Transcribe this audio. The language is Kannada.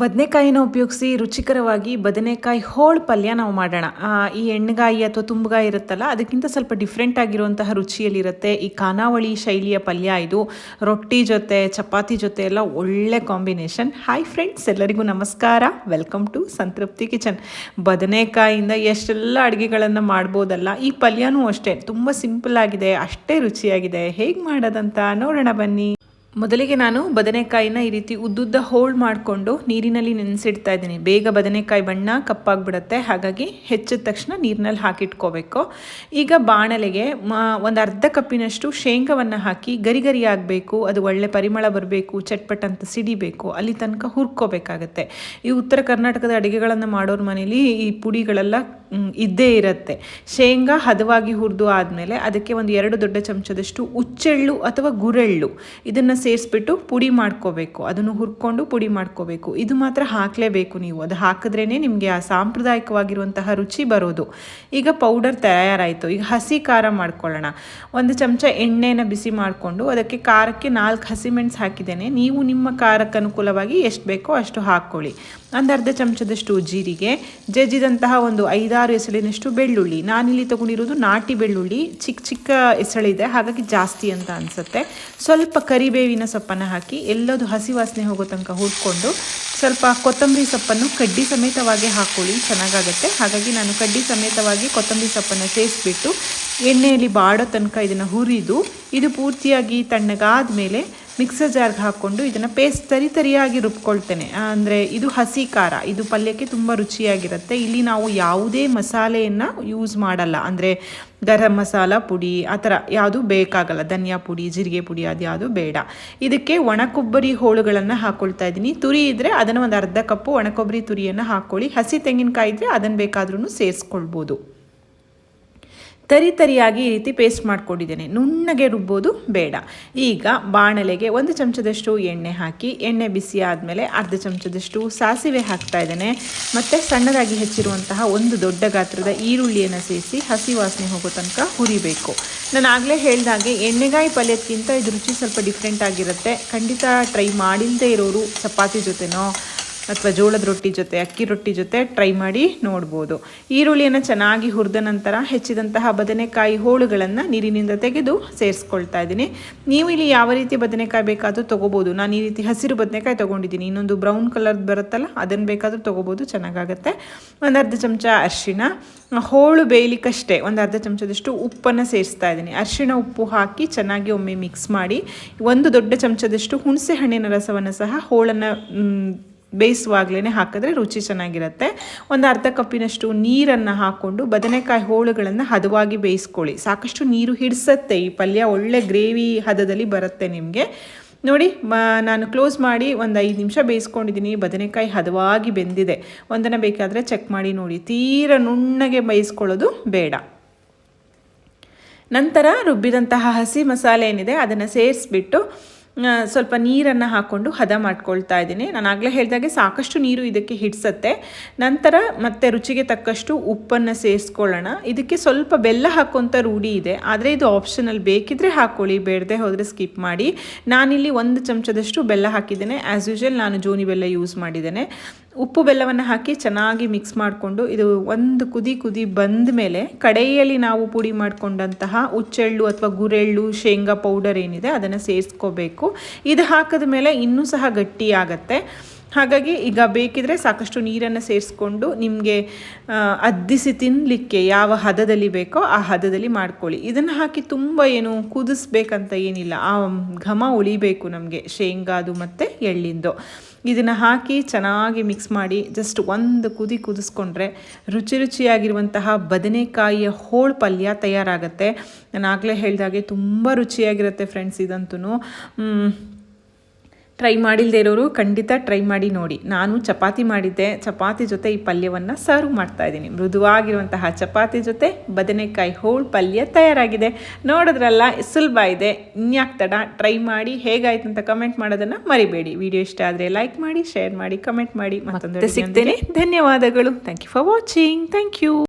ಬದನೆಕಾಯಿನ ಉಪಯೋಗಿಸಿ ರುಚಿಕರವಾಗಿ ಬದನೆಕಾಯಿ ಹೋಳು ಪಲ್ಯ ನಾವು ಮಾಡೋಣ. ಈ ಎಣ್ಣೆಗಾಯಿ ಅಥವಾ ತುಂಬಗಾಯಿ ಇರುತ್ತಲ್ಲ, ಅದಕ್ಕಿಂತ ಸ್ವಲ್ಪ ಡಿಫ್ರೆಂಟ್ ಆಗಿರುವಂತಹ ರುಚಿಯಲ್ಲಿರುತ್ತೆ ಈ ಖಾನಾವಳಿ ಶೈಲಿಯ ಪಲ್ಯ ಇದು. ರೊಟ್ಟಿ ಜೊತೆ, ಚಪಾತಿ ಜೊತೆ ಎಲ್ಲ ಒಳ್ಳೆ ಕಾಂಬಿನೇಷನ್. ಹಾಯ್ ಫ್ರೆಂಡ್ಸ್ ಎಲ್ಲರಿಗೂ ನಮಸ್ಕಾರ. Welcome to Santrupti kitchen. ಬದನೆಕಾಯಿಂದ ಎಷ್ಟೆಲ್ಲ ಅಡುಗೆಗಳನ್ನು ಮಾಡ್ಬೋದಲ್ಲ, ಈ ಪಲ್ಯನೂ ಅಷ್ಟೇ. ತುಂಬ ಸಿಂಪಲ್ ಆಗಿದೆ, ಅಷ್ಟೇ ರುಚಿಯಾಗಿದೆ. ಹೇಗೆ ಮಾಡೋದಂತ ನೋಡೋಣ ಬನ್ನಿ. ಮೊದಲಿಗೆ ನಾನು ಬದನೆಕಾಯಿನ ಈ ರೀತಿ ಉದ್ದುದ್ದ ಹೋಲ್ಡ್ ಮಾಡಿಕೊಂಡು ನೀರಿನಲ್ಲಿ ನೆನೆಸಿಡ್ತಾ ಇದ್ದೀನಿ. ಬೇಗ ಬದನೆಕಾಯಿ ಬಣ್ಣ ಕಪ್ಪಾಗ್ಬಿಡುತ್ತೆ. ಹಾಗಾಗಿ ಹೆಚ್ಚಿದ ತಕ್ಷಣ ನೀರಿನಲ್ಲಿ ಹಾಕಿಟ್ಕೋಬೇಕು. ಈಗ ಬಾಣಲೆಗೆ ಒಂದು ಅರ್ಧ ಕಪ್ಪಿನಷ್ಟು ಶೇಂಗವನ್ನು ಹಾಕಿ ಗರಿ ಗರಿ ಆಗಬೇಕು, ಅದು ಒಳ್ಳೆ ಪರಿಮಳ ಬರಬೇಕು, ಚಟ್ಪಟ್ ಅಂತ ಸಿಡಿಬೇಕು, ಅಲ್ಲಿ ತನಕ ಹುರ್ಕೋಬೇಕಾಗತ್ತೆ. ಈ ಉತ್ತರ ಕರ್ನಾಟಕದ ಅಡುಗೆಗಳನ್ನು ಮಾಡೋರ ಮನೇಲಿ ಈ ಪುಡಿಗಳೆಲ್ಲ ಇದ್ದೇ ಇರುತ್ತೆ. ಶೇಂಗಾ ಹದವಾಗಿ ಹುರಿದು ಆದಮೇಲೆ ಅದಕ್ಕೆ ಒಂದು ಎರಡು ದೊಡ್ಡ ಚಮಚದಷ್ಟು ಉಚ್ಚೆಳ್ಳು ಅಥವಾ ಗುರೆಳ್ಳು. ಇದನ್ನು ಸೇರಿಸ್ಬಿಟ್ಟು ಪುಡಿ ಮಾಡ್ಕೋಬೇಕು. ಅದನ್ನು ಹುರ್ಕೊಂಡು ಪುಡಿ ಮಾಡ್ಕೋಬೇಕು. ಇದು ಮಾತ್ರ ಹಾಕಲೇಬೇಕು ನೀವು. ಅದು ಹಾಕಿದ್ರೇ ನಿಮಗೆ ಆ ಸಾಂಪ್ರದಾಯಿಕವಾಗಿರುವಂತಹ ರುಚಿ ಬರೋದು. ಈಗ ಪೌಡರ್ ತಯಾರಾಯಿತು. ಈಗ ಹಸಿ ಖಾರ ಮಾಡ್ಕೊಳ್ಳೋಣ. ಒಂದು ಚಮಚ ಎಣ್ಣೆನ ಬಿಸಿ ಮಾಡಿಕೊಂಡು ಅದಕ್ಕೆ ಖಾರಕ್ಕೆ ನಾಲ್ಕು ಹಸಿಮೆಣಸು ಹಾಕಿದ್ದೇನೆ. ನೀವು ನಿಮ್ಮ ಖಾರಕ್ಕೆ ಅನುಕೂಲವಾಗಿ ಎಷ್ಟು ಬೇಕೋ ಅಷ್ಟು ಹಾಕ್ಕೊಳ್ಳಿ. ಒಂದು ಅರ್ಧ ಚಮಚದಷ್ಟು ಜೀರಿಗೆ, ಜಜ್ಜಿದಂತಹ ಒಂದು ಐದಾರು ಎಸಳಿನಷ್ಟು ಬೆಳ್ಳುಳ್ಳಿ. ನಾನಿಲ್ಲಿ ತಗೊಂಡಿರೋದು ನಾಟಿ ಬೆಳ್ಳುಳ್ಳಿ. ಚಿಕ್ಕ ಚಿಕ್ಕ ಎಸಳಿದೆ ಹಾಗಾಗಿ ಜಾಸ್ತಿ ಅಂತ ಅನಿಸುತ್ತೆ. ಸ್ವಲ್ಪ ಕರಿಬೇವಿನ ಸೊಪ್ಪನ್ನು ಹಾಕಿ ಎಲ್ಲದು ಹಸಿ ವಾಸನೆ ಹೋಗೋ ತನಕ ಹುರ್ಕೊಂಡು ಸ್ವಲ್ಪ ಕೊತ್ತಂಬರಿ ಸೊಪ್ಪನ್ನು ಕಡ್ಡಿ ಸಮೇತವಾಗಿ ಹಾಕೊಳ್ಳಿ, ಚೆನ್ನಾಗಾಗತ್ತೆ. ಹಾಗಾಗಿ ನಾನು ಕಡ್ಡಿ ಸಮೇತವಾಗಿ ಕೊತ್ತಂಬರಿ ಸೊಪ್ಪನ್ನು ಸೇರಿಸ್ಬಿಟ್ಟು ಎಣ್ಣೆಯಲ್ಲಿ ಬಾಡೋ ತನಕ ಇದನ್ನು ಹುರಿದು, ಇದು ಪೂರ್ತಿಯಾಗಿ ತಣ್ಣಗಾದ ಮೇಲೆ ಮಿಕ್ಸರ್ ಜಾರ್ಗೆ ಹಾಕ್ಕೊಂಡು ಇದನ್ನು ಪೇಸ್ಟ್ ತರಿ ತರಿಯಾಗಿ ರುಬ್ಕೊಳ್ತೇನೆ. ಅಂದರೆ ಇದು ಹಸಿ ಖಾರ, ಇದು ಪಲ್ಯಕ್ಕೆ ತುಂಬ ರುಚಿಯಾಗಿರುತ್ತೆ. ಇಲ್ಲಿ ನಾವು ಯಾವುದೇ ಮಸಾಲೆಯನ್ನು ಯೂಸ್ ಮಾಡಲ್ಲ. ಅಂದರೆ ಗರಂ ಮಸಾಲ ಪುಡಿ, ಆ ಥರ ಯಾವುದು ಬೇಕಾಗಲ್ಲ. ಧನಿಯಾ ಪುಡಿ, ಜೀರಿಗೆ ಪುಡಿ ಅದು ಯಾವುದು ಬೇಡ. ಇದಕ್ಕೆ ಒಣ ಕೊಬ್ಬರಿ ಹೋಳುಗಳನ್ನು ಹಾಕ್ಕೊಳ್ತಾ ಇದ್ದೀನಿ. ತುರಿ ಇದ್ದರೆ ಅದನ್ನು ಒಂದು ಅರ್ಧ ಕಪ್ಪು ಒಣ ಕೊಬ್ಬರಿ ತುರಿಯನ್ನು ಹಾಕ್ಕೊಳ್ಳಿ ಹಸಿ ತೆಂಗಿನಕಾಯಿ ಇದ್ದರೆ ಅದನ್ನು ಬೇಕಾದ್ರೂ ಸೇರಿಸ್ಕೊಳ್ಬೋದು. ತರಿ ತರಿಯಾಗಿ ಈ ರೀತಿ ಪೇಸ್ಟ್ ಮಾಡ್ಕೊಂಡಿದ್ದೇನೆ. ನುಣ್ಣಗೆ ರುಬ್ಬೋದು ಬೇಡ. ಈಗ ಬಾಣಲೆಗೆ ಒಂದು ಚಮಚದಷ್ಟು ಎಣ್ಣೆ ಹಾಕಿ, ಎಣ್ಣೆ ಬಿಸಿ ಆದಮೇಲೆ ಅರ್ಧ ಚಮಚದಷ್ಟು ಸಾಸಿವೆ ಹಾಕ್ತಾ ಇದ್ದೇನೆ. ಮತ್ತು ಸಣ್ಣದಾಗಿ ಹೆಚ್ಚಿರುವಂತಹ ಒಂದು ದೊಡ್ಡ ಗಾತ್ರದ ಈರುಳ್ಳಿಯನ್ನು ಸೇರಿಸಿ ಹಸಿ ವಾಸನೆ ಹೋಗೋ ತನಕ ಹುರಿಬೇಕು. ನಾನು ಆಗಲೇ ಹೇಳಿದಾಗೆ ಎಣ್ಣೆಗಾಯಿ ಪಲ್ಯಕ್ಕಿಂತ ಇದು ರುಚಿ ಸ್ವಲ್ಪ ಡಿಫ್ರೆಂಟ್ ಆಗಿರುತ್ತೆ. ಖಂಡಿತ ಟ್ರೈ ಮಾಡಿಲ್ಲದೆ ಇರೋರು ಚಪಾತಿ ಜೊತೆನೋ ಅಥವಾ ಜೋಳದ ರೊಟ್ಟಿ ಜೊತೆ, ಅಕ್ಕಿ ರೊಟ್ಟಿ ಜೊತೆ ಟ್ರೈ ಮಾಡಿ ನೋಡ್ಬೋದು. ಈರುಳ್ಳಿಯನ್ನು ಚೆನ್ನಾಗಿ ಹುರಿದ ನಂತರ ಹೆಚ್ಚಿದಂತಹ ಬದನೆಕಾಯಿ ಹೋಳುಗಳನ್ನು ನೀರಿನಿಂದ ತೆಗೆದು ಸೇರಿಸ್ಕೊಳ್ತಾ ಇದ್ದೀನಿ. ನೀವು ಇಲ್ಲಿ ಯಾವ ರೀತಿ ಬದನೆಕಾಯಿ ಬೇಕಾದರೂ ತೊಗೋಬೋದು. ನಾನು ಈ ರೀತಿ ಹಸಿರು ಬದನೆಕಾಯಿ ತೊಗೊಂಡಿದ್ದೀನಿ. ಇನ್ನೊಂದು ಬ್ರೌನ್ ಕಲರ್ ಬರುತ್ತಲ್ಲ, ಅದನ್ನು ಬೇಕಾದರೂ ತೊಗೋಬೋದು, ಚೆನ್ನಾಗಾಗುತ್ತೆ. ಒಂದು ಅರ್ಧ ಚಮಚ ಅರಿಶಿಣ, ಹೋಳು ಬೇಯಲಿಕ್ಕಷ್ಟೇ, ಒಂದು ಅರ್ಧ ಚಮಚದಷ್ಟು ಉಪ್ಪನ್ನು ಸೇರಿಸ್ತಾ ಇದ್ದೀನಿ. ಅರಿಶಿಣ ಉಪ್ಪು ಹಾಕಿ ಚೆನ್ನಾಗಿ ಒಮ್ಮೆ ಮಿಕ್ಸ್ ಮಾಡಿ, ಒಂದು ದೊಡ್ಡ ಚಮಚದಷ್ಟು ಹುಣಸೆ ಹಣ್ಣಿನ ರಸವನ್ನು ಸಹ ಹೋಳನ್ನು ಬೇಯಿಸುವಾಗಲೇ ಹಾಕಿದ್ರೆ ರುಚಿ ಚೆನ್ನಾಗಿರುತ್ತೆ. ಒಂದು ಅರ್ಧ ಕಪ್ಪಿನಷ್ಟು ನೀರನ್ನು ಹಾಕ್ಕೊಂಡು ಬದನೆಕಾಯಿ ಹೋಳುಗಳನ್ನು ಹದವಾಗಿ ಬೇಯಿಸ್ಕೊಳ್ಳಿ. ಸಾಕಷ್ಟು ನೀರು ಹಿಡಿಸತ್ತೆ. ಈ ಪಲ್ಯ ಒಳ್ಳೆ ಗ್ರೇವಿ ಹದದಲ್ಲಿ ಬರುತ್ತೆ ನಿಮಗೆ. ನೋಡಿ ನಾನು ಕ್ಲೋಸ್ ಮಾಡಿ ಒಂದು ಐದು ನಿಮಿಷ ಬೇಯಿಸ್ಕೊಂಡಿದ್ದೀನಿ. ಬದನೆಕಾಯಿ ಹದವಾಗಿ ಬೆಂದಿದೆ. ಒಂದನ್ನು ಬೇಕಾದರೆ ಚೆಕ್ ಮಾಡಿ ನೋಡಿ. ತೀರ ನುಣ್ಣಗೆ ಬೇಯಿಸ್ಕೊಳ್ಳೋದು ಬೇಡ. ನಂತರ ರುಬ್ಬಿದಂತಹ ಹಸಿ ಮಸಾಲೆ ಏನಿದೆ, ಅದನ್ನು ಸೇರಿಸ್ಬಿಟ್ಟು ಸ್ವಲ್ಪ ನೀರನ್ನು ಹಾಕ್ಕೊಂಡು ಹದ ಮಾಡ್ಕೊಳ್ತಾ ಇದ್ದೀನಿ. ನಾನು ಆಗಲೇ ಹೇಳಿದಾಗೆ ಸಾಕಷ್ಟು ನೀರು ಇದಕ್ಕೆ ಹಿಡಿಸತ್ತೆ. ನಂತರ ಮತ್ತೆ ರುಚಿಗೆ ತಕ್ಕಷ್ಟು ಉಪ್ಪನ್ನು ಸೇರಿಸ್ಕೊಳ್ಳೋಣ. ಇದಕ್ಕೆ ಸ್ವಲ್ಪ ಬೆಲ್ಲ ಹಾಕುವಂಥ ರೂಢಿ ಇದೆ. ಆದರೆ ಇದು ಆಪ್ಷನಲ್ ಬೇಕಿದ್ರೆ ಹಾಕ್ಕೊಳ್ಳಿ ಬೇಡದೆ ಹೋದರೆ ಸ್ಕಿಪ್ ಮಾಡಿ. ನಾನಿಲ್ಲಿ ಒಂದು ಚಮಚದಷ್ಟು ಬೆಲ್ಲ ಹಾಕಿದ್ದೇನೆ. ಆ್ಯಸ್ ಯೂಶಲ್ ನಾನು ಜೋನಿ ಬೆಲ್ಲ ಯೂಸ್ ಮಾಡಿದ್ದೇನೆ. ಉಪ್ಪು ಬೆಲ್ಲವನ್ನು ಹಾಕಿ ಚೆನ್ನಾಗಿ ಮಿಕ್ಸ್ ಮಾಡಿಕೊಂಡು ಇದು ಒಂದು ಕುದಿ ಕುದಿ ಬಂದ ಮೇಲೆ ಕಡೆಯಲ್ಲಿ ನಾವು ಪುಡಿ ಮಾಡಿಕೊಂಡಂತಹ ಉಚ್ಚೆಳ್ಳು ಅಥವಾ ಗುರೆಳ್ಳು, ಶೇಂಗಾ ಪೌಡರ್ ಏನಿದೆ ಅದನ್ನು ಸೇರಿಸ್ಕೋಬೇಕು. ಇದು ಹಾಕಿದ ಮೇಲೆ ಇನ್ನೂ ಸಹ ಗಟ್ಟಿ ಹಾಗಾಗಿ ಈಗ ಬೇಕಿದ್ರೆ ಸಾಕಷ್ಟು ನೀರನ್ನು ಸೇರಿಸ್ಕೊಂಡು ನಿಮಗೆ ಅದ್ದಿಸಿ ತಿನ್ನಲಿಕ್ಕೆ ಯಾವ ಹದದಲ್ಲಿ ಬೇಕೋ ಆ ಹದದಲ್ಲಿ ಮಾಡ್ಕೊಳ್ಳಿ. ಇದನ್ನು ಹಾಕಿ ತುಂಬ ಏನು ಕುದಿಸ್ಬೇಕಂತ ಏನಿಲ್ಲ. ಆ ಘಮ ಉಳಿಬೇಕು ನಮಗೆ, ಶೇಂಗಾದು ಮತ್ತು ಎಳ್ಳಿಂದು. ಇದನ್ನು ಹಾಕಿ ಚೆನ್ನಾಗಿ ಮಿಕ್ಸ್ ಮಾಡಿ ಜಸ್ಟ್ ಒಂದು ಕುದಿ ಕುದಿಸ್ಕೊಂಡ್ರೆ ರುಚಿ ರುಚಿಯಾಗಿರುವಂತಹ ಬದನೆಕಾಯಿಯ ಹೋಳು ಪಲ್ಯ ತಯಾರಾಗುತ್ತೆ. ನಾನು ಆಗಲೇ ಹೇಳಿದಾಗೆ ತುಂಬ ರುಚಿಯಾಗಿರುತ್ತೆ ಫ್ರೆಂಡ್ಸ್ ಇದಂತೂ ಟ್ರೈ ಮಾಡಿಲ್ಲದೆ ಇರೋರು ಖಂಡಿತ ಟ್ರೈ ಮಾಡಿ ನೋಡಿ. ನಾನು ಚಪಾತಿ ಮಾಡಿದ್ದೆ. ಚಪಾತಿ ಜೊತೆ ಈ ಪಲ್ಯವನ್ನು ಸರ್ವ್ ಮಾಡ್ತಾ ಇದ್ದೀನಿ. ಮೃದುವಾಗಿರುವಂತಹ ಚಪಾತಿ ಜೊತೆ ಬದನೆಕಾಯಿ ಹೋಳು ಪಲ್ಯ ತಯಾರಾಗಿದೆ. ನೋಡಿದ್ರಲ್ಲ ಸುಲಭ ಇದೆ. ಇನ್ಯಾಕ್ ತಡ? ಟ್ರೈ ಮಾಡಿ. ಹೇಗಾಯ್ತು ಅಂತ ಕಮೆಂಟ್ ಮಾಡೋದನ್ನು ಮರಿಬೇಡಿ. ವಿಡಿಯೋ ಇಷ್ಟ ಆದರೆ ಲೈಕ್ ಮಾಡಿ ಶೇರ್ ಮಾಡಿ ಕಮೆಂಟ್ ಮಾಡಿ. ಮತ್ತೊಂದು ಸಿಗ್ತೇನೆ. ಧನ್ಯವಾದಗಳು. Thank you for watching thank you